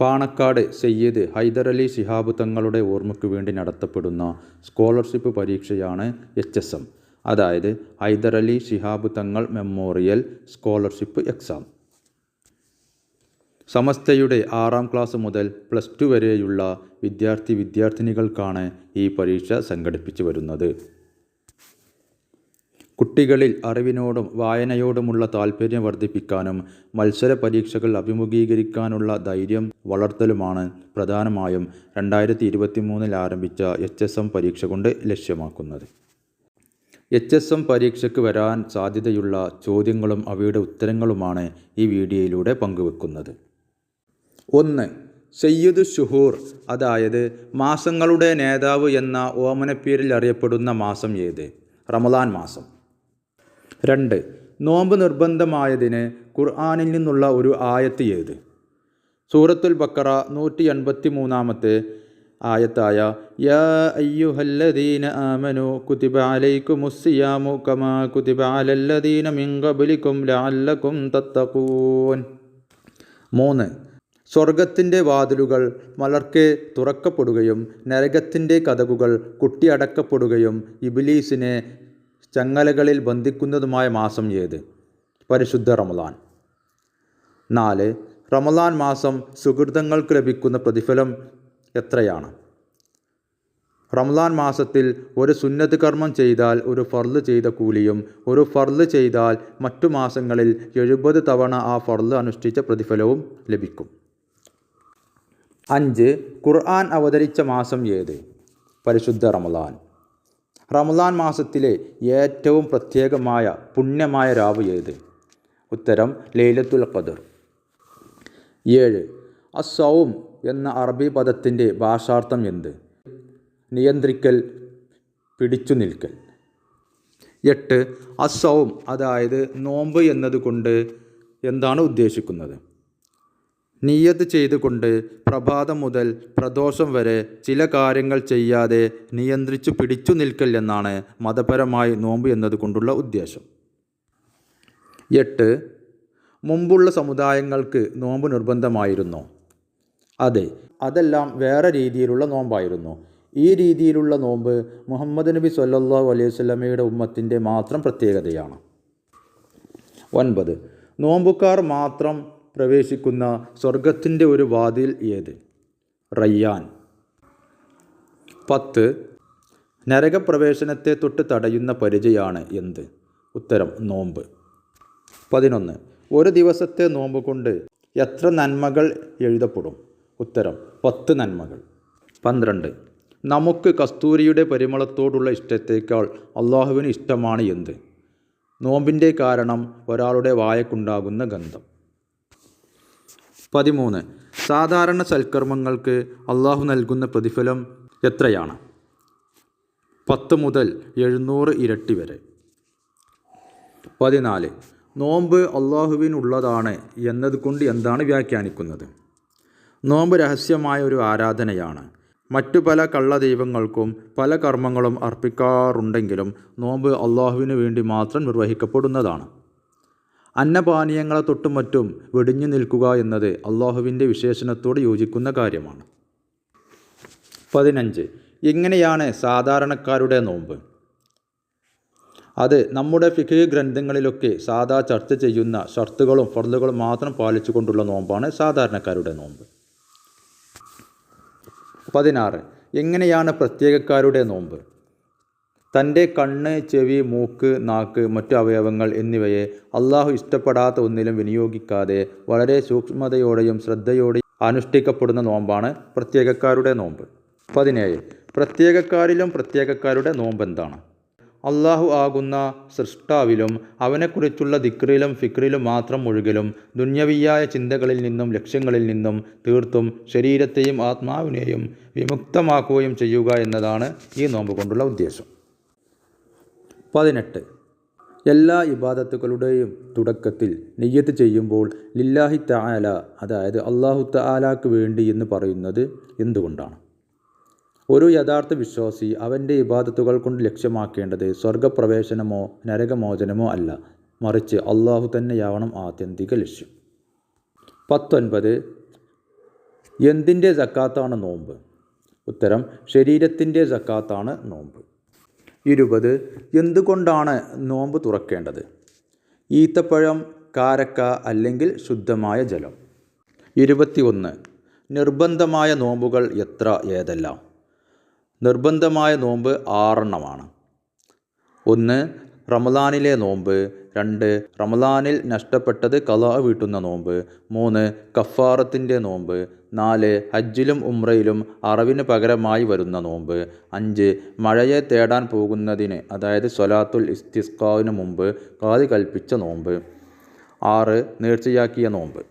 പാണക്കാട് സയ്യിദ് ഹൈദരലി ശിഹാബ് തങ്ങളുടെ ഓർമ്മയ്ക്ക് വേണ്ടി നടത്തപ്പെടുന്ന സ്കോളർഷിപ്പ് പരീക്ഷയാണ് എച്ച് എസ് എം. അതായത് Hyderali Shihab Thangal memorial scholarship exam. സമസ്തയുടെ ആറാം ക്ലാസ് മുതൽ പ്ലസ് ടു വരെയുള്ള വിദ്യാർത്ഥി വിദ്യാർത്ഥിനികൾക്കാണ് ഈ പരീക്ഷ സംഘടിപ്പിച്ചു വരുന്നത്. കുട്ടികളിൽ അറിവിനോടും വായനയോടുമുള്ള താൽപ്പര്യം വർദ്ധിപ്പിക്കാനും മത്സര പരീക്ഷകൾ അഭിമുഖീകരിക്കാനുള്ള ധൈര്യം വളർത്തലുമാണ് പ്രധാനമായും രണ്ടായിരത്തി ഇരുപത്തി മൂന്നിൽ ആരംഭിച്ച എച്ച് എസ് എം പരീക്ഷ കൊണ്ട് ലക്ഷ്യമാക്കുന്നത്. എച്ച് എസ് എം പരീക്ഷയ്ക്ക് വരാൻ സാധ്യതയുള്ള ചോദ്യങ്ങളും അവയുടെ ഉത്തരങ്ങളുമാണ് ഈ വീഡിയോയിലൂടെ പങ്കുവെക്കുന്നത്. ഒന്ന് സയ്യിദ് ഷുഹൂർ അതായത് മാസങ്ങളുടെ നേതാവ് എന്ന ഓമനപ്പേരിൽ അറിയപ്പെടുന്ന മാസം ഏത്? റമദാൻ മാസം. രണ്ട് നോമ്പ് നിർബന്ധമായതിന് ഖുർആാനിൽ നിന്നുള്ള ഒരു ആയത്ത് ഏത്? സൂറത്തുൽ ബക്കറ നൂറ്റി എൺപത്തി മൂന്നാമത്തെ ആയത്തായ യാ അയ്യുഹല്ലദീന ആമനു കുതിബ അലൈക്കുമുസ്സിയാമു കമാ കുതിബ അലല്ലദീന ലഅല്ലക്കും തത്തഖൂൻ. മൂന്ന് സ്വർഗത്തിന്റെ വാതിലുകൾ മലർക്കെ തുറക്കപ്പെടുകയും നരകത്തിന്റെ കഥകുകൾ കുട്ടിയടക്കപ്പെടുകയും ഇബിലീസിനെ ചങ്ങലകളിൽ ബന്ധിക്കുന്നതുമായ മാസം ഏത്? പരിശുദ്ധ റമദാൻ. നാല് റമദാൻ മാസം സുഹൃതങ്ങൾക്ക് ലഭിക്കുന്ന പ്രതിഫലം എത്രയാണ്? റംലാൻ മാസത്തിൽ ഒരു സുന്നത്ത് കർമ്മം ചെയ്താൽ ഒരു ഫർൾ ചെയ്ത കൂലിയും ഒരു ഫർൾ ചെയ്താൽ മറ്റു മാസങ്ങളിൽ എഴുപത് തവണ ആ ഫർൾ അനുഷ്ഠിച്ച പ്രതിഫലവും ലഭിക്കും. അഞ്ച് ഖുർആൻ അവതരിച്ച മാസം ഏത്? പരിശുദ്ധ റമദാൻ. റമദാൻ മാസത്തിലെ ഏറ്റവും പ്രത്യേകമായ പുണ്യമായ രാവ് ഏത്? ഉത്തരം ലൈലത്തുൽ ഖദർ. ഏഴ് അസൗം എന്ന അറബി പദത്തിന്റെ ഭാഷാർത്ഥം എന്ത്? നിയന്ത്രിക്കൽ പിടിച്ചു നിൽക്കൽ. എട്ട് അസൗം അതായത് നോമ്പ് എന്നതുകൊണ്ട് എന്താണ് ഉദ്ദേശിക്കുന്നത്? നിയ്യത്ത് ചെയ്തുകൊണ്ട് പ്രഭാതം മുതൽ പ്രദോഷം വരെ ചില കാര്യങ്ങൾ ചെയ്യാതെ നിയന്ത്രിച്ചു പിടിച്ചു നിൽക്കൽ എന്നാണ് മതപരമായി നോമ്പ് എന്നതുകൊണ്ടുള്ള ഉദ്ദേശം. എട്ട്. മുമ്പുള്ള സമുദായങ്ങൾക്ക് നോമ്പ് നിർബന്ധമായിരുന്നു. അതെ അതെല്ലാം വേറെ രീതിയിലുള്ള നോമ്പായിരുന്നു. ഈ രീതിയിലുള്ള നോമ്പ് മുഹമ്മദ് നബി സല്ലാ അലൈഹി സ്വലമയുടെ ഉമ്മത്തിന്റെ മാത്രം പ്രത്യേകതയാണ്. ഒൻപത്. നോമ്പുകാർ മാത്രം പ്രവേശിക്കുന്ന സ്വർഗത്തിന്റെ ഒരു വാതിൽ ഏത്? റയ്യാൻ. പത്ത്. നരകപ്രവേശനത്തെ തൊട്ട് തടയുന്ന പരിചയാണ് എന്ത്? ഉത്തരം നോമ്പ്. പതിനൊന്ന്. ഒരു ദിവസത്തെ നോമ്പ് കൊണ്ട് എത്ര നന്മകൾ എഴുതപ്പെടും? ഉത്തരം പത്ത് നന്മകൾ. പന്ത്രണ്ട്. നമുക്ക് കസ്തൂരിയുടെ പരിമളത്തോടുള്ള ഇഷ്ടത്തേക്കാൾ അള്ളാഹുവിന് ഇഷ്ടമാണ് എന്ത്? നോമ്പിന്റെ കാരണം ഒരാളുടെ വായക്കുണ്ടാകുന്ന ഗന്ധം. പതിമൂന്ന്. സാധാരണ സൽക്കർമ്മങ്ങൾക്ക് അള്ളാഹു നൽകുന്ന പ്രതിഫലം എത്രയാണ്? പത്ത് മുതൽ എഴുന്നൂറ് ഇരട്ടി വരെ. പതിനാല്. നോമ്പ് അള്ളാഹുവിനുള്ളതാണ് എന്നതുകൊണ്ട് എന്താണ് വ്യാഖ്യാനിക്കുന്നത്? നോമ്പ് രഹസ്യമായ ഒരു ആരാധനയാണ്. മറ്റു പല കള്ള ദൈവങ്ങൾക്കും പല കർമ്മങ്ങളും അർപ്പിക്കാറുണ്ടെങ്കിലും നോമ്പ് അള്ളാഹുവിന് വേണ്ടി മാത്രം നിർവഹിക്കപ്പെടുന്നതാണ്. അന്നപാനീയങ്ങളെ തൊട്ടും മറ്റും വെടിഞ്ഞു നിൽക്കുക എന്നത് അള്ളാഹുവിന്റെ വിശേഷണത്തോട് യോജിക്കുന്ന കാര്യമാണ്. പതിനഞ്ച്. എങ്ങനെയാണ് സാധാരണക്കാരുടെ നോമ്പ്? അത് നമ്മുടെ ഫിഖ് ഗ്രന്ഥങ്ങളിലൊക്കെ സാധാ ചർച്ച ചെയ്യുന്ന ഷർത്തുകളും ഫർദുകളും മാത്രം പാലിച്ചുകൊണ്ടുള്ള നോമ്പാണ് സാധാരണക്കാരുടെ നോമ്പ്. പതിനാറ്. എങ്ങനെയാണ് പ്രത്യേകക്കാരുടെ നോമ്പ്? തന്റെ കണ്ണ് ചെവി മൂക്ക് നാക്ക് മറ്റു അവയവങ്ങൾ എന്നിവയെ അള്ളാഹു ഇഷ്ടപ്പെടാത്ത ഒന്നിലും വിനിയോഗിക്കാതെ വളരെ സൂക്ഷ്മതയോടെയും ശ്രദ്ധയോടെയും അനുഷ്ഠിക്കപ്പെടുന്ന നോമ്പാണ് പ്രത്യേകക്കാരുടെ നോമ്പ്. പതിനേഴ്. പ്രത്യേകക്കാരിലും പ്രത്യേകക്കാരുടെ നോമ്പ് എന്താണ് അള്ളാഹു ആകുന്ന സൃഷ്ടാവിലും അവനെക്കുറിച്ചുള്ള ദിക്റിലും ഫിക്രിലും മാത്രം മുഴുകലും ദുന്യവിയായ ചിന്തകളിൽ നിന്നും ലക്ഷ്യങ്ങളിൽ നിന്നും തീർത്തും ശരീരത്തെയും ആത്മാവിനെയും വിമുക്തമാക്കുകയും ചെയ്യുക എന്നതാണ് ഈ നോമ്പ് കൊണ്ടുള്ള ഉദ്ദേശം. പതിനെട്ട്. എല്ലാ ഇബാദത്തുകളുടെയും തുടക്കത്തിൽ നെയ്യത്ത് ചെയ്യുമ്പോൾ ലില്ലാഹി താല അതായത് അള്ളാഹു താലാക്ക് വേണ്ടി എന്ന് പറയുന്നത് എന്തുകൊണ്ടാണ്? ഒരു യഥാർത്ഥ വിശ്വാസി അവന്റെ ഇബാദത്തുകൾ കൊണ്ട് ലക്ഷ്യമാക്കേണ്ടത് സ്വർഗപ്രവേശനമോ നരകമോചനമോ അല്ല. മറിച്ച് അള്ളാഹു തന്നെയാവണം ആത്യന്തിക ലക്ഷ്യം. പത്തൊൻപത്. എന്തിന്റെ ജക്കാത്താണ് നോമ്പ്? ഉത്തരം ശരീരത്തിന്റെ ജക്കാത്താണ് നോമ്പ്. ഇരുപത്. എന്തുകൊണ്ടാണ് നോമ്പ് തുറക്കേണ്ടത്? ഈത്തപ്പഴം കാരക്ക അല്ലെങ്കിൽ ശുദ്ധമായ ജലം? ഇരുപത്തി ഒന്ന് നിർബന്ധമായ നോമ്പുകൾ എത്ര ഏതെല്ലാം? നിർബന്ധമായ നോമ്പ് ആറെണ്ണമാണ്. ഒന്ന് റമദാനിലെ നോമ്പ്. രണ്ട് റമദാനിൽ നഷ്ടപ്പെട്ടത് കലാ വീട്ടുന്ന നോമ്പ്. മൂന്ന് കഫാറത്തിന്റെ നോമ്പ്. നാല് ഹജ്ജിലും ഉംറയിലും അറവിന് പകരമായി വരുന്ന നോമ്പ്. അഞ്ച് മഴയെ തേടാൻ പോകുന്നതിന് അതായത് സൊലാത്തുൽ ഇസ്തിസ്കാവിന് മുമ്പ് കാതി കൽപ്പിച്ച നോമ്പ്. ആറ് നേർച്ചയാക്കിയ നോമ്പ്.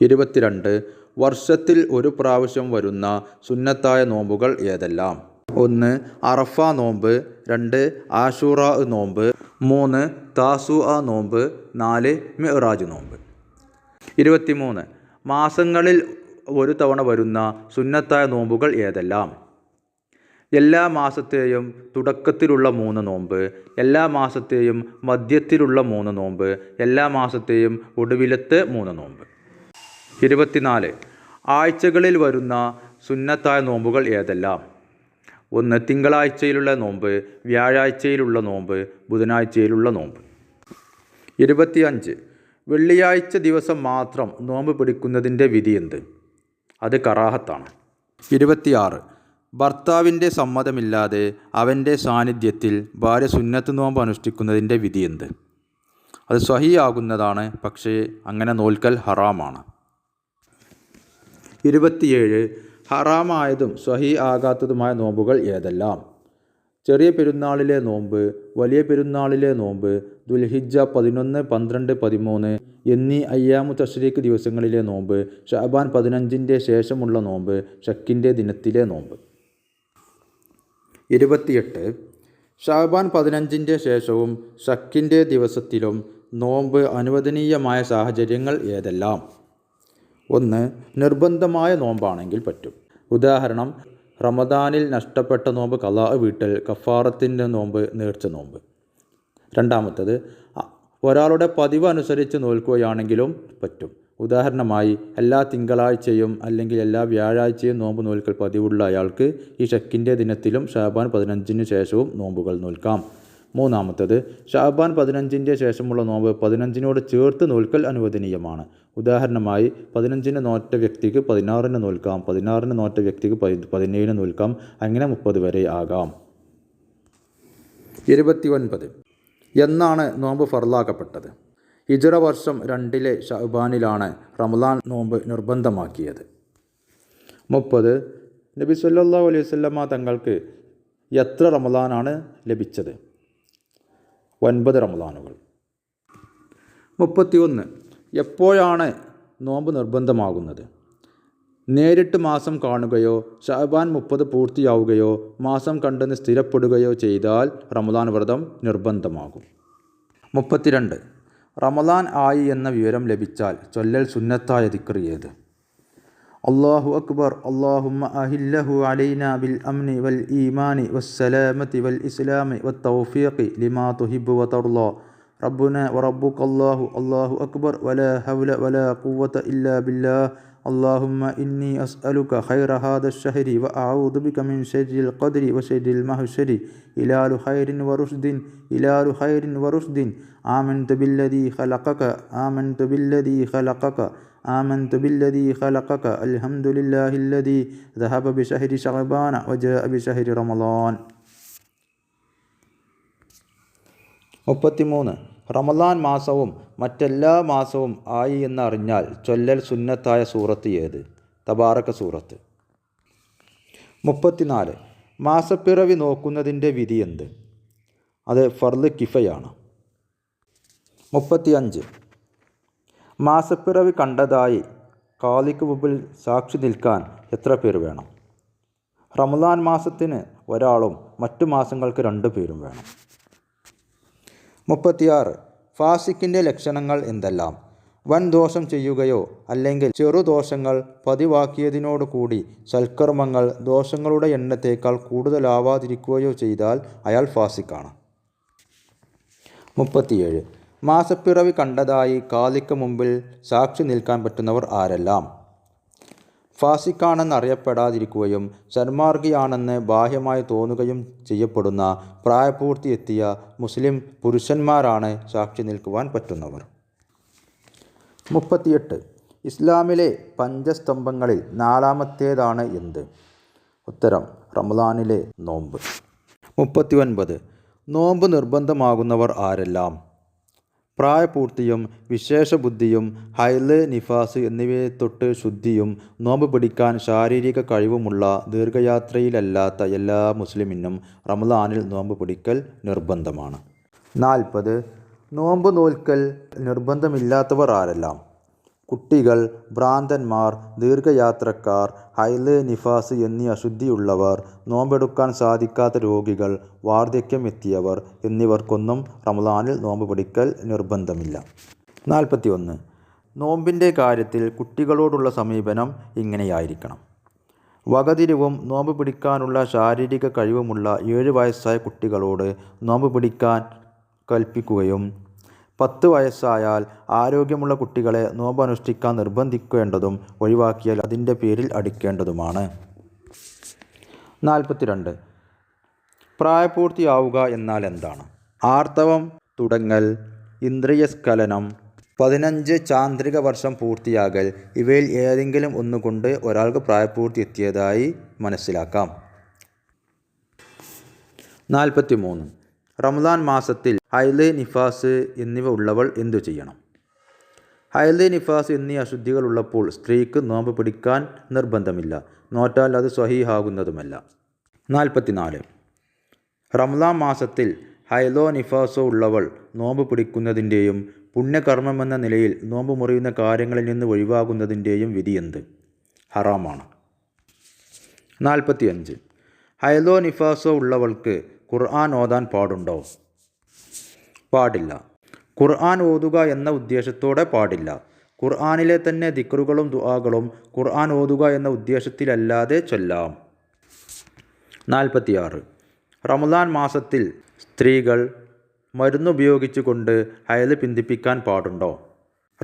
ഇരുപത്തിരണ്ട് വർഷത്തിൽ ഒരു പ്രാവശ്യം വരുന്ന സുന്നത്തായ നോമ്പുകൾ ഏതെല്ലാം? ഒന്ന് അറഫ നോമ്പ്. രണ്ട് ആഷൂറ നോമ്പ്. മൂന്ന് താസു നോമ്പ്. നാല് മിറാജ് നോമ്പ്. ഇരുപത്തിമൂന്ന് മാസങ്ങളിൽ ഒരു തവണ വരുന്ന സുന്നത്തായ നോമ്പുകൾ ഏതെല്ലാം? എല്ലാ മാസത്തെയും തുടക്കത്തിലുള്ള മൂന്ന് നോമ്പ് എല്ലാ മാസത്തെയും മധ്യത്തിലുള്ള മൂന്ന് നോമ്പ് എല്ലാ മാസത്തെയും ഒടുവിലത്തെ മൂന്ന് നോമ്പ്. ഇരുപത്തിനാല്. ആഴ്ചകളിൽ വരുന്ന സുന്നത്തായ നോമ്പുകൾ ഏതെല്ലാം? ഒന്ന് തിങ്കളാഴ്ചയിലുള്ള നോമ്പ് വ്യാഴാഴ്ചയിലുള്ള നോമ്പ് ബുധനാഴ്ചയിലുള്ള നോമ്പ്. ഇരുപത്തിയഞ്ച്. വെള്ളിയാഴ്ച ദിവസം മാത്രം നോമ്പ് പിടിക്കുന്നതിന്റെ വിധി എന്ത്? അത് കറാഹത്താണ്. ഇരുപത്തിയാറ്. ഭർത്താവിന്റെ സമ്മതമില്ലാതെ അവന്റെ സാന്നിധ്യത്തിൽ ഭാര്യ സുന്നത്ത് നോമ്പ് അനുഷ്ഠിക്കുന്നതിന്റെ വിധി എന്ത്? അത് സഹിയാകുന്നതാണ് പക്ഷേ അങ്ങനെ നോൽക്കൽ ഹറാമാണ്. ഇരുപത്തിയേഴ്. ഹറാമായതും സ്വഹി ആകാത്തതുമായ നോമ്പുകൾ ഏതെല്ലാം? ചെറിയ പെരുന്നാളിലെ നോമ്പ് വലിയ പെരുന്നാളിലെ നോമ്പ് ദുൽഹിജ പതിനൊന്ന് പന്ത്രണ്ട് പതിമൂന്ന് എന്നീ അയ്യാമു തഷ്രീഖ് ദിവസങ്ങളിലെ നോമ്പ് ഷാബാൻ പതിനഞ്ചിന്റെ ശേഷമുള്ള നോമ്പ് ഷക്കിന്റെ ദിനത്തിലെ നോമ്പ്. ഇരുപത്തിയെട്ട് ഷാബാൻ പതിനഞ്ചിന്റെ ശേഷവും ഷക്കിന്റെ ദിവസത്തിലും നോമ്പ് അനുവദനീയമായ സാഹചര്യങ്ങൾ ഏതെല്ലാം? ഒന്ന് നിർബന്ധമായ നോമ്പാണെങ്കിൽ പറ്റും. ഉദാഹരണം റമദാനിൽ നഷ്ടപ്പെട്ട നോമ്പ് കലാ വീട്ടൽ കഫാറത്തിന്റെ നോമ്പ് നേർച്ച നോമ്പ്. രണ്ടാമത്തത് ഒരാളുടെ പതിവ് അനുസരിച്ച് നോൽക്കുകയാണെങ്കിലും പറ്റും. ഉദാഹരണമായി എല്ലാ തിങ്കളാഴ്ചയും അല്ലെങ്കിൽ എല്ലാ വ്യാഴാഴ്ചയും നോമ്പ് നോൽക്കൽ പതിവുള്ള അയാൾക്ക് ഈ ഷക്കിന്റെ ദിനത്തിലും ഷാബാൻ പതിനഞ്ചിന് ശേഷവും നോമ്പുകൾ നോൽക്കാം. മൂന്നാമത്തത് ഷാബാൻ പതിനഞ്ചിന്റെ ശേഷമുള്ള നോമ്പ് പതിനഞ്ചിനോട് ചേർത്ത് നോൽക്കൽ അനുവദനീയമാണ്. ഉദാഹരണമായി പതിനഞ്ചിന് നോറ്റ വ്യക്തിക്ക് പതിനാറിന് നോൽക്കാം പതിനാറിന് നോറ്റ വ്യക്തിക്ക് പതി പതിനേഴിന് നോൽക്കാം അങ്ങനെ മുപ്പത് വരെ ആകാം. ഇരുപത്തി ഒൻപത് എന്നാണ് നോമ്പ് ഫർലാക്കപ്പെട്ടത്. ഹിജറ വർഷം രണ്ടിലെ ഷഹബാനിലാണ് റമദാൻ നോമ്പ് നിർബന്ധമാക്കിയത്. മുപ്പത് നബി സല്ലാ അലൈഹി വസല്ലമ തങ്ങൾക്ക് എത്ര റമദാനാണ് ലഭിച്ചത്? ഒൻപത് റമദാനുകൾ. മുപ്പത്തിയൊന്ന്. എപ്പോഴാണ് നോമ്പ് നിർബന്ധമാകുന്നത്? നേരിട്ട് മാസം കാണുകയോ ഷഹബാൻ മുപ്പത് പൂർത്തിയാവുകയോ മാസം കണ്ടെന്ന് സ്ഥിരപ്പെടുകയോ ചെയ്താൽ റമദാൻ വ്രതം നിർബന്ധമാകും. മുപ്പത്തിരണ്ട്. റമദാൻ ആയി എന്ന വിവരം ലഭിച്ചാൽ ചൊല്ലൽ സുന്നത്തായ ദിക്ർ ഏത്? الله أكبر اللهم أهله علينا بالأمن والإيمان والسلامة والإسلام والتوفيق لما تحب وترضى. ربنا وربك الله الله أكبر ولا حول ولا قوة إلا بالله. اللهم إني أسألك خير هذا الشهر وأعوذ بك من شر القدر وشر المهشر إلى خير ورشد إلى خير ورشد. آمنت بالذي خلقك آمنت بالذي خلقك. آمنت بالذي خلقك الحمد لله الذي ذهب بشهر شعبان وجاء بشهر رمضان മുപ്പത്തിമൂന്ന് റമദാൻ മാസവും മറ്റെല്ലാ മാസവും ആയി എന്നറിഞ്ഞാൽ ചൊല്ലൽ സുന്നത്തായ സൂറത്ത് ഏത് തബാറക്ക സൂറത്ത് മുപ്പത്തിനാല് മാസപ്പിറവി നോക്കുന്നതിൻ്റെ വിധി എന്ത് അത് ഫർദ് കിഫയാണ് മുപ്പത്തിയഞ്ച് മാസപ്പിറവി കണ്ടതായി കാലിക്ക് മുമ്പിൽ സാക്ഷി നിൽക്കാൻ എത്ര പേർ വേണം? റമദാൻ മാസത്തിന് ഒരാളും മറ്റു മാസങ്ങൾക്ക് രണ്ടു പേരും വേണം. മുപ്പത്തിയാറ് ഫാസിക്കിന്റെ ലക്ഷണങ്ങൾ എന്തെല്ലാം? വൻ ദോഷം ചെയ്യുകയോ അല്ലെങ്കിൽ ചെറുദോഷങ്ങൾ പതിവാക്കിയതിനോടുകൂടി സൽക്കർമ്മങ്ങൾ ദോഷങ്ങളുടെ എണ്ണത്തേക്കാൾ കൂടുതലാവാതിരിക്കുകയോ ചെയ്താൽ അയാൾ ഫാസിക്കാണ്. മുപ്പത്തിയേഴ് മാസപ്പിറവി കണ്ടതായി കാലിക്ക് മുമ്പിൽ സാക്ഷി നിൽക്കാൻ പറ്റുന്നവർ ആരെല്ലാം? ഫാസിക്കാണെന്നറിയപ്പെടാതിരിക്കുകയും സന്മാർഗിയാണെന്ന് ബാഹ്യമായി തോന്നുകയും ചെയ്യപ്പെടുന്ന പ്രായപൂർത്തി എത്തിയ മുസ്ലിം പുരുഷന്മാരാണ് സാക്ഷി നിൽക്കുവാൻ പറ്റുന്നവർ. മുപ്പത്തിയെട്ട്. ഇസ്ലാമിലെ പഞ്ചസ്തംഭങ്ങളിൽ നാലാമത്തേതാണ് എന്ത്? ഉത്തരം റമദാനിലെ നോമ്പ്. മുപ്പത്തി ഒൻപത് നോമ്പ് നിർബന്ധമാകുന്നവർ ആരെല്ലാം? പ്രായപൂർത്തിയും വിശേഷബുദ്ധിയും ഹൈൽ നിഫാസ് എന്നിവയെ തൊട്ട് ശുദ്ധിയും നോമ്പ് പിടിക്കാൻ ശാരീരിക കഴിവുമുള്ള ദീർഘയാത്രയിലല്ലാത്ത എല്ലാ മുസ്ലിമിനും റമദാനിൽ നോമ്പ് പിടിക്കൽ നിർബന്ധമാണ്. നാൽപ്പത് നോമ്പ് നോൽക്കൽ നിർബന്ധമില്ലാത്തവർ ആരെല്ലാം? കുട്ടികൾ ഭ്രാന്തന്മാർ ദീർഘയാത്രക്കാർ ഹൈലേ നിഫാസ് എന്നീ അശുദ്ധിയുള്ളവർ നോമ്പെടുക്കാൻ സാധിക്കാത്ത രോഗികൾ വാർദ്ധക്യം എത്തിയവർ എന്നിവർക്കൊന്നും റമദാനിൽ നോമ്പ് പിടിക്കൽ നിർബന്ധമില്ല. നാൽപ്പത്തി ഒന്ന് നോമ്പിന്റെ കാര്യത്തിൽ കുട്ടികളോടുള്ള സമീപനം ഇങ്ങനെയായിരിക്കണം. വകതിരിവും നോമ്പ് പിടിക്കാനുള്ള ശാരീരിക കഴിവുമുള്ള ഏഴ് വയസ്സായ കുട്ടികളോട് നോമ്പ് പിടിക്കാൻ കൽപ്പിക്കുകയും പത്ത് വയസ്സായാൽ ആരോഗ്യമുള്ള കുട്ടികളെ നോമ്പനുഷ്ഠിക്കാൻ നിർബന്ധിക്കേണ്ടതും ഒഴിവാക്കിയാൽ അതിന്റെ പേരിൽ അടിക്കേണ്ടതുമാണ്. നാൽപ്പത്തിരണ്ട്. പ്രായപൂർത്തിയാവുക എന്നാൽ എന്താണ്? ആർത്തവം തുടങ്ങൽ ഇന്ദ്രിയസ്ഖലനം പതിനഞ്ച് ചാന്ദ്രിക വർഷം പൂർത്തിയാകൽ ഇവയിൽ ഏതെങ്കിലും ഒന്നുകൊണ്ട് ഒരാൾക്ക് പ്രായപൂർത്തി എത്തിയതായി മനസ്സിലാക്കാം. നാൽപ്പത്തി മൂന്ന് റമദാൻ മാസത്തിൽ ഹൈൽ നിഫാസ് എന്നിവ ഉള്ളവൾ എന്തു ചെയ്യണം? ഹൈൽ നിഫാസ് എന്നീ അശുദ്ധികൾ ഉള്ളപ്പോൾ സ്ത്രീക്ക് നോമ്പ് പിടിക്കാൻ നിർബന്ധമില്ല. നോറ്റാൽ അത് സ്വഹീഹാകുന്നതുമല്ല. നാൽപ്പത്തിനാല്. റമദാൻ മാസത്തിൽ ഹൈലോ നിഫാസോ ഉള്ളവൾ നോമ്പ് പിടിക്കുന്നതിന്റെയും പുണ്യകർമ്മമെന്ന നിലയിൽ നോമ്പ് മുറിയുന്ന കാര്യങ്ങളിൽ നിന്ന് ഒഴിവാകുന്നതിന്റെയും വിധി എന്ത്? ഹറാമാണ്. നാൽപ്പത്തിയഞ്ച്. ഹൈലോ നിഫാസോ ഉള്ളവൾക്ക് ഖുർആൻ ഓതാൻ പാടുണ്ടോ? പാടില്ല. ഖുർആൻ ഓതുക എന്ന ഉദ്ദേശത്തോടെ പാടില്ല. ഖുർആാനിലെ തന്നെ ദിക്റുകളും ദുആകളും ഖുർആൻ ഓതുക എന്ന ഉദ്ദേശത്തിലല്ലാതെ ചൊല്ലാം. നാൽപ്പത്തിയാറ്. റമദാൻ മാസത്തിൽ സ്ത്രീകൾ മരുന്നുപയോഗിച്ചുകൊണ്ട് ഹയൽ പിന്തിപ്പിക്കാൻ പാടുണ്ടോ?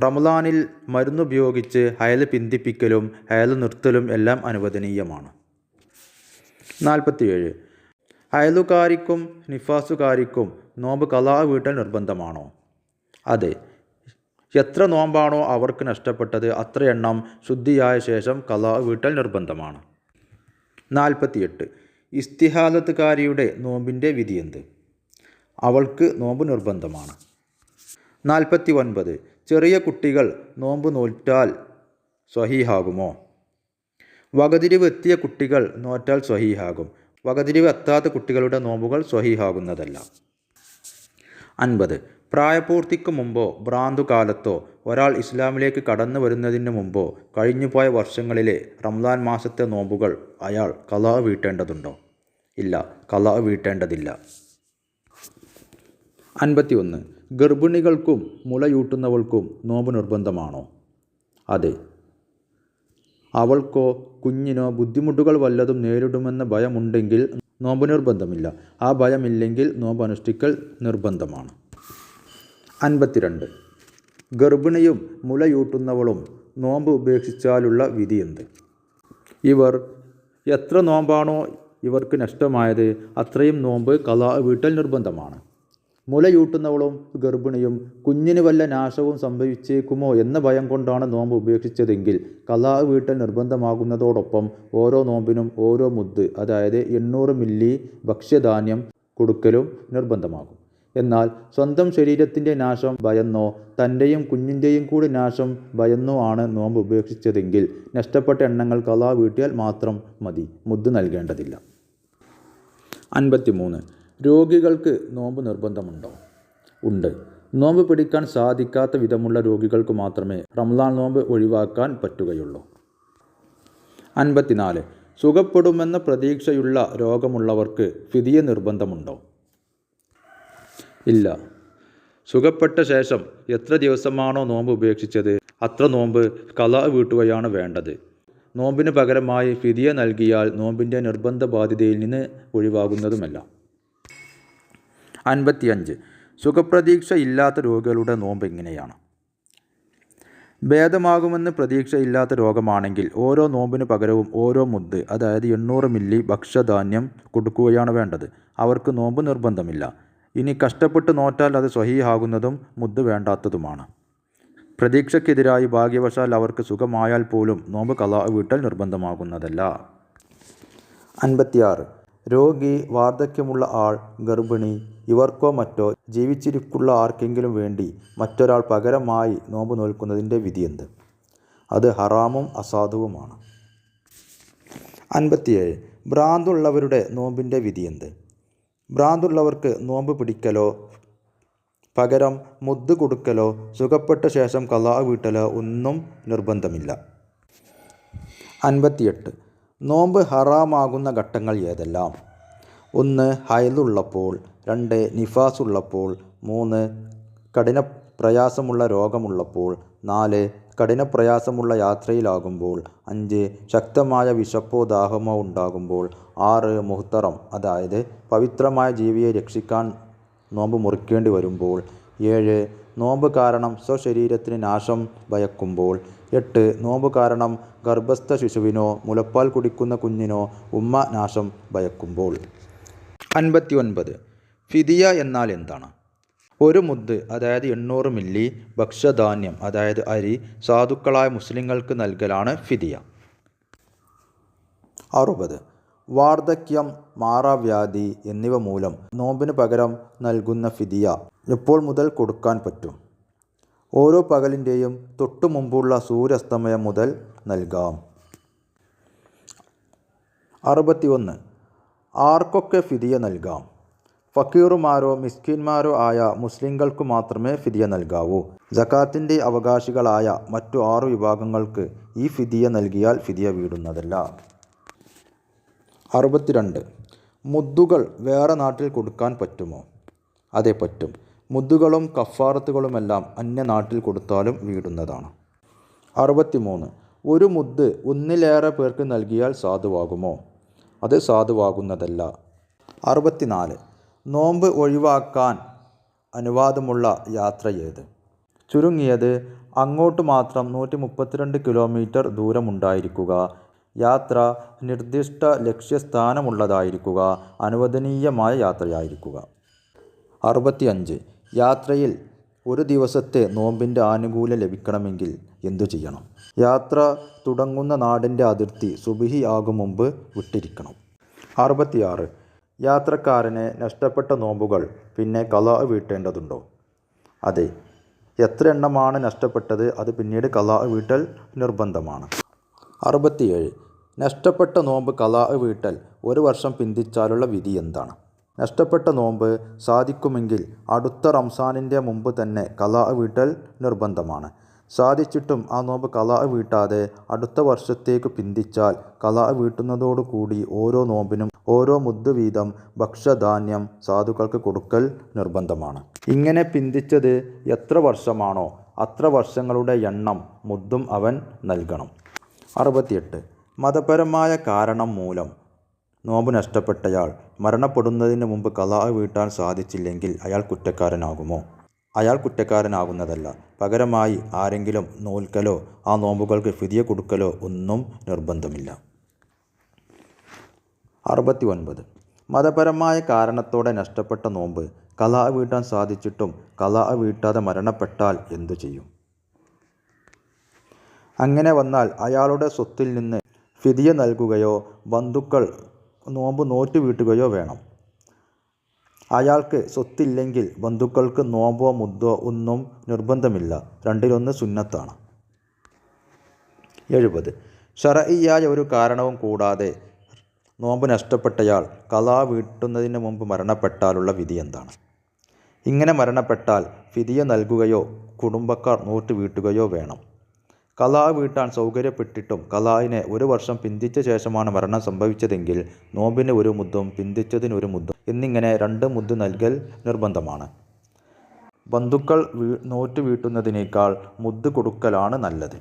റമദാനിൽ മരുന്നുപയോഗിച്ച് ഹയൽ പിന്തിപ്പിക്കലും ഹയൽ നിർത്തലും എല്ലാം അനുവദനീയമാണ്. നാൽപ്പത്തിയേഴ്. അയലുകാരിക്കും നിഫാസുകാരിക്കും നോമ്പ് കലാ വീട്ടൽ നിർബന്ധമാണോ? അതെ. എത്ര നോമ്പാണോ അവർക്ക് നഷ്ടപ്പെട്ടത് അത്ര എണ്ണം ശുദ്ധിയായ ശേഷം കലാ വീട്ടൽ നിർബന്ധമാണ്. നാൽപ്പത്തിയെട്ട്. ഇസ്തിഹാലത്തുകാരിയുടെ നോമ്പിന്റെ വിധി എന്ത് അവൾക്ക് നോമ്പ് നിർബന്ധമാണ്. നാൽപ്പത്തി ഒൻപത് ചെറിയ കുട്ടികൾ നോമ്പ് നോറ്റാൽ സ്വഹീഹാകുമോ? വകതിരിവ് എത്തിയ കുട്ടികൾ നോറ്റാൽ സ്വഹീഹാകും. വകതിരിവ് എത്താത്ത കുട്ടികളുടെ നോമ്പുകൾ സ്വഹിഹാകുന്നതല്ല. അൻപത്. പ്രായപൂർത്തിക്ക് മുമ്പോ ഭ്രാന്തുകാലത്തോ ഒരാൾ ഇസ്ലാമിലേക്ക് കടന്നു വരുന്നതിന് മുമ്പോ കഴിഞ്ഞുപോയ വർഷങ്ങളിലെ റംസാൻ മാസത്തെ നോമ്പുകൾ അയാൾ കലാ വീട്ടേണ്ടതുണ്ടോ? ഇല്ല കലാ വീട്ടേണ്ടതില്ല. അൻപത്തിയൊന്ന്. ഗർഭിണികൾക്കും മുലയൂട്ടുന്നവൾക്കും നോമ്പ് നിർബന്ധമാണോ? അതെ അവൾക്കോ കുഞ്ഞിനോ ബുദ്ധിമുട്ടുകൾ വല്ലതും നേരിടുമെന്ന ഭയമുണ്ടെങ്കിൽ നോമ്പ് നിർബന്ധമില്ല ആ ഭയമില്ലെങ്കിൽ നോമ്പ് അനുഷ്ഠിക്കൽ നിർബന്ധമാണ്. അൻപത്തിരണ്ട്. ഗർഭിണിയും മുലയൂട്ടുന്നവളും നോമ്പ് ഉപേക്ഷിച്ചാലുള്ള വിധി എന്ത്? ഇവർ എത്ര നോമ്പാണോ ഇവർക്ക് നഷ്ടമായത് അത്രയും നോമ്പ് കലാ വീട്ടൽ നിർബന്ധമാണ്. മുലയൂട്ടുന്നവളും ഗർഭിണിയും കുഞ്ഞിന് വല്ല നാശവും സംഭവിച്ചേക്കുമോ എന്ന ഭയം കൊണ്ടാണ് നോമ്പ് ഉപേക്ഷിച്ചതെങ്കിൽ കലാ വീട്ടൽ നിർബന്ധമാകുന്നതോടൊപ്പം ഓരോ നോമ്പിനും ഓരോ മുദ്ദ് അതായത് എണ്ണൂറ് മില്ലി ഭക്ഷ്യധാന്യം കൊടുക്കലും നിർബന്ധമാകും. എന്നാൽ സ്വന്തം ശരീരത്തിന്റെ നാശം ഭയന്നോ തന്റെയും കുഞ്ഞിന്റെയും കൂടി നാശം ഭയന്നോ ആണ് നോമ്പ് ഉപേക്ഷിച്ചതെങ്കിൽ നഷ്ടപ്പെട്ട എണ്ണങ്ങൾ കലാ വീട്ടിയാൽ മാത്രം മതി മുദ്ദ് നൽകേണ്ടതില്ല. അൻപത്തിമൂന്ന്. രോഗികൾക്ക് നോമ്പ് നിർബന്ധമുണ്ടോ? ഉണ്ട്. നോമ്പ് പിടിക്കാൻ സാധിക്കാത്ത വിധമുള്ള രോഗികൾക്ക് മാത്രമേ റംലാൻ നോമ്പ് ഒഴിവാക്കാൻ പറ്റുകയുള്ളൂ. അൻപത്തിനാല്. സുഖപ്പെടുമെന്ന പ്രതീക്ഷയുള്ള രോഗമുള്ളവർക്ക് ഫിതിയ നിർബന്ധമുണ്ടോ? ഇല്ല. സുഖപ്പെട്ട ശേഷം എത്ര ദിവസമാണോ നോമ്പ് ഉപേക്ഷിച്ചത്? അത്ര നോമ്പ് കല വീട്ടുകയാണ് വേണ്ടത്. നോമ്പിന് പകരമായി ഫിദിയ നൽകിയാൽ നോമ്പിന്റെ നിർബന്ധ ബാധ്യതയിൽ നിന്ന് ഒഴിവാകുന്നതുമല്ല. അൻപത്തിയഞ്ച്. സുഖപ്രതീക്ഷ ഇല്ലാത്ത രോഗികളുടെ നോമ്പ് എങ്ങനെയാണ് ഭേദമാകുമെന്ന് പ്രതീക്ഷയില്ലാത്ത രോഗമാണെങ്കിൽ ഓരോ നോമ്പിന് പകരവും ഓരോ മുദ്ദ് അതായത് എണ്ണൂറ് മില്ലി ഭക്ഷ്യധാന്യം കൊടുക്കുകയാണ് വേണ്ടത്. അവർക്ക് നോമ്പ് നിർബന്ധമില്ല. ഇനി കഷ്ടപ്പെട്ട് നോറ്റാൽ അത് സ്വഹീഹാകുന്നതും മുദ്ദ് വേണ്ടാത്തതുമാണ്. പ്രതീക്ഷയ്ക്കെതിരായി ഭാഗ്യവശാൽ അവർക്ക് സുഖമായാൽ പോലും നോമ്പ് കലാ വീട്ടൽ നിർബന്ധമാകുന്നതല്ല. അൻപത്തിയാറ്. രോഗി വാർദ്ധക്യമുള്ള ആൾ ഗർഭിണി ഇവർക്കോ മറ്റോ ജീവിച്ചിരിക്കുള്ള ആർക്കെങ്കിലും വേണ്ടി മറ്റൊരാൾ പകരമായി നോമ്പ് നോൽക്കുന്നതിന്റെ വിധിയെന്ത് അത് ഹറാമും അസാധുവുമാണ്. അൻപത്തിയേഴ്. ഭ്രാന്തുള്ളവരുടെ നോമ്പിന്റെ വിധിയെന്ത് ഭ്രാന്തുള്ളവർക്ക് നോമ്പ് പിടിക്കലോ പകരം മുദ്ദ് കൊടുക്കലോ സുഖപ്പെട്ട ശേഷം കലാ വീട്ടലോ ഒന്നും നിർബന്ധമില്ല. അൻപത്തിയെട്ട്. നോമ്പ് ഹറാമാകുന്ന ഘട്ടങ്ങൾ ഏതെല്ലാം? ഒന്ന് ഹയലുള്ളപ്പോൾ. രണ്ട് നിഫാസ് ഉള്ളപ്പോൾ മൂന്ന് കഠിന പ്രയാസമുള്ള രോഗമുള്ളപ്പോൾ. നാല് കഠിന പ്രയാസമുള്ള യാത്രയിലാകുമ്പോൾ. അഞ്ച് ശക്തമായ വിശപ്പോ ദാഹമോ ഉണ്ടാകുമ്പോൾ. ആറ് മുഹത്തറം അതായത് പവിത്രമായ ജീവിയെ രക്ഷിക്കാൻ നോമ്പ് മുറിക്കേണ്ടി വരുമ്പോൾ. ഏഴ് നോമ്പ് കാരണം സ്വശരീരത്തിന് നാശം ഭയക്കുമ്പോൾ. എട്ട്. നോമ്പ് കാരണം ഗർഭസ്ഥ ശിശുവിനോ മുലപ്പാൽ കുടിക്കുന്ന കുഞ്ഞിനോ ഉമ്മ നാശം ഭയക്കുമ്പോൾ. അൻപത്തി ഒൻപത് ഫിദിയ എന്നാൽ എന്താണ്? ഒരു മുദ്ദ് അതായത് എണ്ണൂറ് മില്ലി ഭക്ഷ്യധാന്യം അതായത് അരി സാധുക്കളായ മുസ്ലിങ്ങൾക്ക് നൽകലാണ് ഫിദിയ. അറുപത്. വാർദ്ധക്യം മാറാവ്യാധി എന്നിവ മൂലം നോമ്പിന് പകരം നൽകുന്ന ഫിദിയ. എപ്പോൾ മുതൽ കൊടുക്കാൻ പറ്റും. ഓരോ പകലിന്റെയും തൊട്ടു മുമ്പുള്ള സൂര്യാസ്തമയം മുതൽ നൽകാം. അറുപത്തി ഒന്ന് ആർക്കൊക്കെ ഫിതിയ നൽകാം? ഫക്കീറുമാരോ മിസ്കിന്മാരോ ആയ മുസ്ലിങ്ങൾക്ക് മാത്രമേ ഫിതിയ നൽകാവൂ. ജക്കാത്തിന്റെ അവകാശികളായ മറ്റു ആറു വിഭാഗങ്ങൾക്ക് ഈ ഫിതിയ നൽകിയാൽ ഫിതിയ വീടുന്നതല്ല. അറുപത്തിരണ്ട്. മുദ്ദുകൾ വേറെ നാട്ടിൽ കൊടുക്കാൻ പറ്റുമോ? അതെ പറ്റും. മുദ്ദുകളും കഫാറത്തുകളുമെല്ലാം അന്യ നാട്ടിൽ കൊടുത്താലും വീടുന്നതാണ്. അറുപത്തിമൂന്ന്. ഒരു മുദ്ദ് ഒന്നിലേറെ പേർക്ക് നൽകിയാൽ സാധുവാകുമോ? അത് സാധുവാകുന്നതല്ല. അറുപത്തിനാല്. നോമ്പ് ഒഴിവാക്കാൻ അനുവാദമുള്ള യാത്ര ഏത്? ചുരുങ്ങിയത് അങ്ങോട്ട് മാത്രം നൂറ്റി മുപ്പത്തിരണ്ട് കിലോമീറ്റർ ദൂരമുണ്ടായിരിക്കുക. യാത്ര നിർദ്ദിഷ്ട ലക്ഷ്യസ്ഥാനമുള്ളതായിരിക്കുക. അനുവദനീയമായ യാത്രയായിരിക്കുക. അറുപത്തിയഞ്ച്. യാത്രയിൽ ഒരു ദിവസത്തെ നോമ്പിന്റെ ആനുകൂല്യം ലഭിക്കണമെങ്കിൽ എന്തു ചെയ്യണം? യാത്ര തുടങ്ങുന്ന നാടിന്റെ അതിർത്തി സുബിഹി ആകും മുമ്പ് വിട്ടിരിക്കണം. അറുപത്തിയാറ്. യാത്രക്കാരനെ നഷ്ടപ്പെട്ട നോമ്പുകൾ പിന്നെ കലാ വീട്ടേണ്ടതുണ്ടോ? അതെ. എത്ര എണ്ണമാണ് നഷ്ടപ്പെട്ടത്? അത് പിന്നീട് കലാ വീട്ടൽ നിർബന്ധമാണ്. അറുപത്തിയേഴ്. നഷ്ടപ്പെട്ട നോമ്പ് കലാ വീട്ടൽ ഒരു വർഷം പിന്തിച്ചാലുള്ള വിധി എന്താണ്? നഷ്ടപ്പെട്ട നോമ്പ് സാധിക്കുമെങ്കിൽ അടുത്ത റംസാനിന്റെ മുമ്പ് തന്നെ കലാ വീട്ടൽ നിർബന്ധമാണ്. സാധിച്ചിട്ടും ആ നോമ്പ് കലാ വീട്ടാതെ അടുത്ത വർഷത്തേക്ക് പിന്തിച്ചാൽ കലാ വീട്ടുന്നതോടുകൂടി ഓരോ നോമ്പിനും ഓരോ മുദ്ദ് വീതം ഭക്ഷ്യധാന്യം സാധുക്കൾക്ക് കൊടുക്കൽ നിർബന്ധമാണ്. ഇങ്ങനെ പിന്തിച്ചത് എത്ര വർഷമാണോ അത്ര വർഷങ്ങളുടെ എണ്ണം മുദ്ദും അവൻ നൽകണം. അറുപത്തിയെട്ട്. മതപരമായ കാരണം മൂലം നോമ്പ് നഷ്ടപ്പെട്ടയാൾ മരണപ്പെടുന്നതിന് മുമ്പ് കലാ വീട്ടാൻ സാധിച്ചില്ലെങ്കിൽ അയാൾ കുറ്റക്കാരനാകുമോ? അയാൾ കുറ്റക്കാരനാകുന്നതല്ല. പകരമായി ആരെങ്കിലും നോൽക്കലോ ആ നോമ്പുകൾക്ക് ഫിദിയ കൊടുക്കലോ ഒന്നും നിർബന്ധമില്ല. അറുപത്തി ഒൻപത് മതപരമായ കാരണത്തോടെ നഷ്ടപ്പെട്ട നോമ്പ് കലാ വീട്ടാൻ സാധിച്ചിട്ടും കലാ വീട്ടാതെ മരണപ്പെട്ടാൽ എന്തു ചെയ്യും? അങ്ങനെ വന്നാൽ അയാളുടെ സ്വത്തിൽ നിന്ന് ഫിദിയ നൽകുകയോ ബന്ധുക്കൾ നോമ്പ് നോറ്റ് വീട്ടുകയോ വേണം. അയാൾക്ക് സ്വത്തില്ലെങ്കിൽ ബന്ധുക്കൾക്ക് നോമ്പോ മുദ്ദോ ഒന്നും നിർബന്ധമില്ല. രണ്ടിലൊന്ന് സുന്നത്താണ്. എഴുപത്. ഷറയ്യായ ഒരു കാരണവും കൂടാതെ നോമ്പ് നഷ്ടപ്പെട്ടയാൾ കലാ വീട്ടുന്നതിന് മുമ്പ് മരണപ്പെട്ടാലുള്ള വിധി എന്താണ്? ഇങ്ങനെ മരണപ്പെട്ടാൽ ഫിദിയ നൽകുകയോ കുടുംബക്കാർ നോറ്റ് വീട്ടുകയോ വേണം. കലാ വീട്ടാൻ സൗകര്യപ്പെട്ടിട്ടും കലായിനെ ഒരു വർഷം പിന്തിച്ച ശേഷമാണ് മരണം സംഭവിച്ചതെങ്കിൽ നോമ്പിന് ഒരു മുദ്ദും പിന്തിച്ചതിന് ഒരു മുദ്ദും എന്നിങ്ങനെ രണ്ട് മുദ്ദ് നൽകൽ നിർബന്ധമാണ്. ബന്ധുക്കൾ നോറ്റ് വീട്ടുന്നതിനേക്കാൾ മുദ്ദ് കൊടുക്കലാണ് നല്ലത്.